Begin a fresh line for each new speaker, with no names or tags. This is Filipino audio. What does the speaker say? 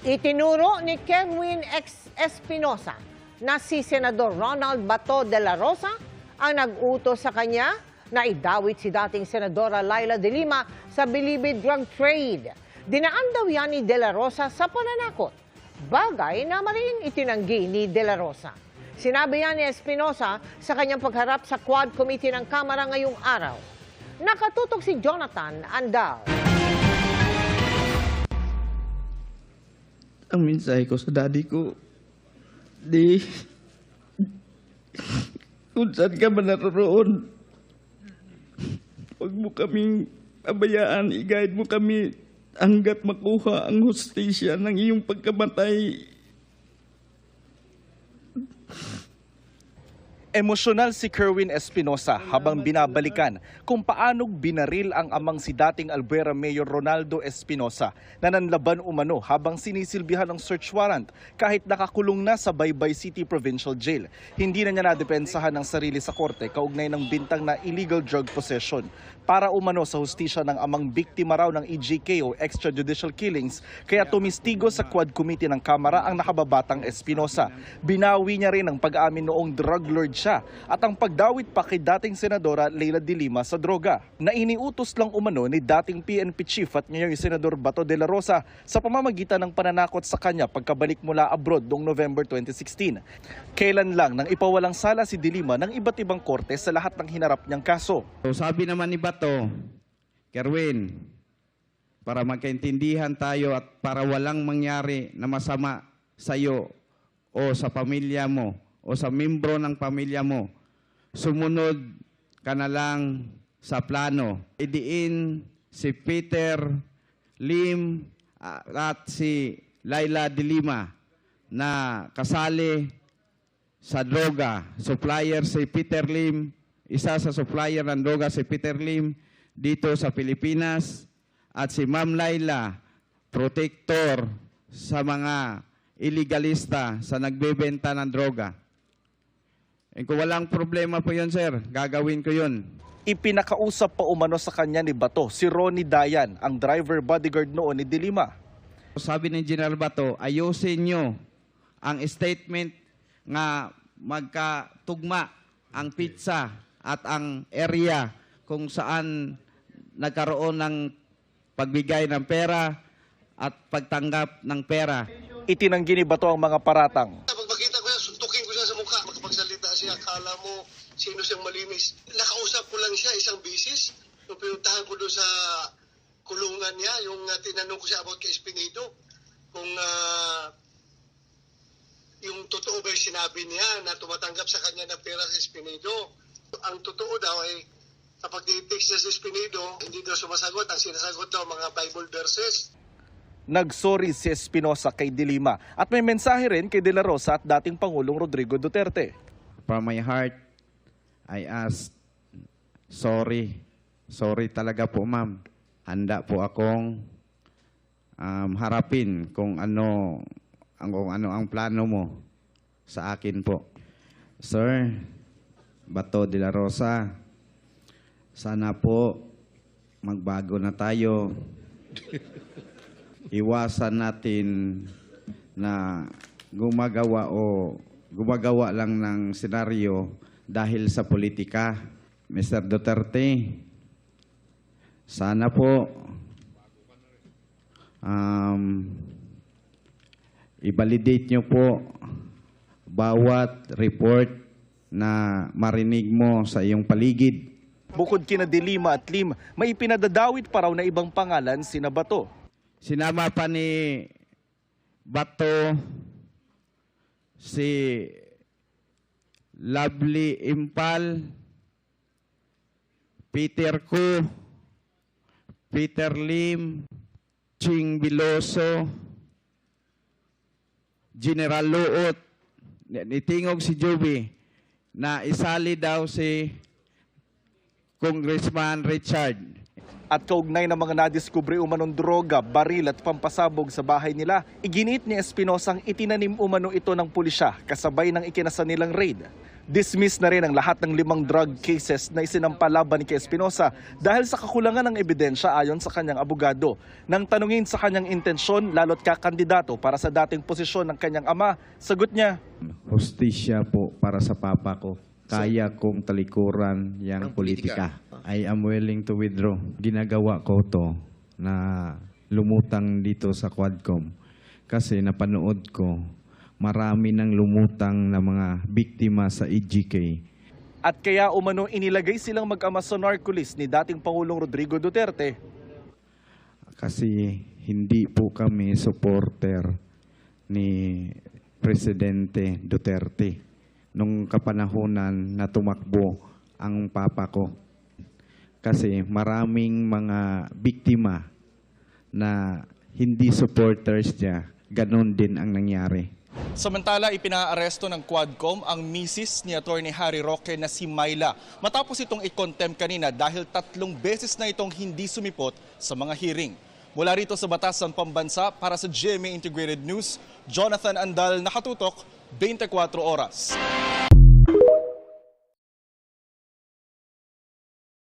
Itinuro ni Kenwin X. Espinosa na si Senador Ronald Bato de la Rosa ang nag-utos sa kanya na idawit si dating Senadora Laila de Lima sa bilibid drug trade. Dinaan daw yan ni De La Rosa sa pananakot. Bagay na maring itinanggi ni De La Rosa. Sinabi yan ni Espinosa sa kanyang pagharap sa Quad Committee ng Kamara ngayong araw. Nakatutok si Jonathan Andal.
Ang mensahe ko sa daddy ko, di, kung saan ka man naroon, huwag mo kaming pabayaan, i-guide mo kami hanggat makuha ang hustisya ng iyong pagkamatay.
Emosyonal si Kerwin Espinosa habang binabalikan kung paano binaril ang amang si dating Albuera Mayor Ronaldo Espinosa na nanlaban umano habang sinisilbihan ng search warrant kahit nakakulong na sa Baybay City Provincial Jail. Hindi na niya nadepensahan ng sarili sa korte kaugnay ng bintang na illegal drug possession para umano sa hustisya ng amang biktima raw ng EJK o extrajudicial killings kaya tumistigo sa Quad Committee ng Kamara ang nakababatang Espinosa. Binawi niya rin ang pag-amin noong drug lord siya at ang pagdawit pa kay dating Senadora Leila de Lima sa droga na iniutos lang umano ni dating PNP Chief at ngayong Senador Bato de la Rosa sa pamamagitan ng pananakot sa kanya pagkabalik mula abroad noong November 2016. Kailan lang nang ipawalang sala si de Lima ng iba't ibang korte sa lahat ng hinarap niyang kaso.
So sabi naman ni Bato, Kerwin, para magkaintindihan tayo at para walang mangyari na masama sa iyo o sa pamilya mo o sa membro ng pamilya mo, sumunod ka na lang sa plano. Idiin si Peter Lim ah, at si Laila de Lima na kasali sa droga. Supplier si Peter Lim, isa sa supplier ng droga si Peter Lim dito sa Pilipinas at si Ma'am Laila, protector sa mga illegalista sa nagbebenta ng droga. Eh, kung walang problema po yun, sir, gagawin ko yun.
Ipinakausap pa umano sa kanya ni Bato si Ronnie Dayan, ang driver bodyguard noon ni de Lima.
Sabi ng General Bato, ayusin nyo ang statement nga magkatugma ang pizza at ang area kung saan nagkaroon ng pagbigay ng pera at pagtanggap ng pera.
Itinanggi ni Bato ang mga paratang.
Sino siyang malinis. Nakausap ko lang siya isang bisis. Nung pinuntahan ko doon sa kulungan niya, yung uh, tinanong ko siya about kay Espinido, kung ah, yung totoo ba yung sinabi niya na tumatanggap sa kanya ng pera sa Espinido. Ang totoo daw ay kapag titext niya sa Espinido, hindi daw sumasagot. Ang sinasagot daw mga Bible verses.
Nagsorry si Espinosa kay de Lima at may mensahe rin kay De La Rosa at dating Pangulong Rodrigo Duterte.
From my heart, I ask, sorry. Sorry talaga po, ma'am. Handa po akong um, harapin kung ano ang kung ano ang plano mo sa akin po. Sir, Bato de la Rosa, sana po magbago na tayo. Iwasan natin na gumagawa o gumagawa lang ng senaryo dahil sa politika. Mr. Duterte, sana po um, i-validate nyo po bawat report na marinig mo sa iyong paligid.
Bukod kina de Lima at Lim, may ipinadadawit pa raw na ibang pangalan sina Bato.
Sinama pa ni Bato si Lovely Impal, Peter Ko, Peter Lim, Ching Biloso, General Luot, nitingog si Joby na isali daw si Congressman Richard.
At kaugnay ng mga nadiskubre umanong droga, baril at pampasabog sa bahay nila, iginit ni Espinosa ang itinanim umano ito ng pulisya kasabay ng ikinasa nilang raid. Dismiss na rin ang lahat ng limang drug cases na isinampalaban ni kay Espinosa dahil sa kakulangan ng ebidensya ayon sa kanyang abogado. Nang tanungin sa kanyang intensyon, lalo't kakandidato para sa dating posisyon ng kanyang ama, sagot niya,
Hustisya po para sa papa ko. Kaya kong talikuran yang politika. I am willing to withdraw. Ginagawa ko to na lumutang dito sa Quadcom. Kasi napanood ko marami ng lumutang na mga biktima sa EGK.
at kaya umano inilagay silang mag-ama sa narco-list ni dating Pangulong Rodrigo Duterte.
Kasi hindi po kami supporter ni Presidente Duterte nung kapanahonan na tumakbo ang papa ko. Kasi maraming mga biktima na hindi supporters niya, ganon din ang nangyari.
Samantala, ipinaaresto ng Quadcom ang misis ni Attorney Harry Roque na si Myla matapos itong i-contempt kanina dahil tatlong beses na itong hindi sumipot sa mga hearing. Mula rito sa Batasan Pambansa para sa GMA Integrated News, Jonathan Andal nakatutok 24 oras.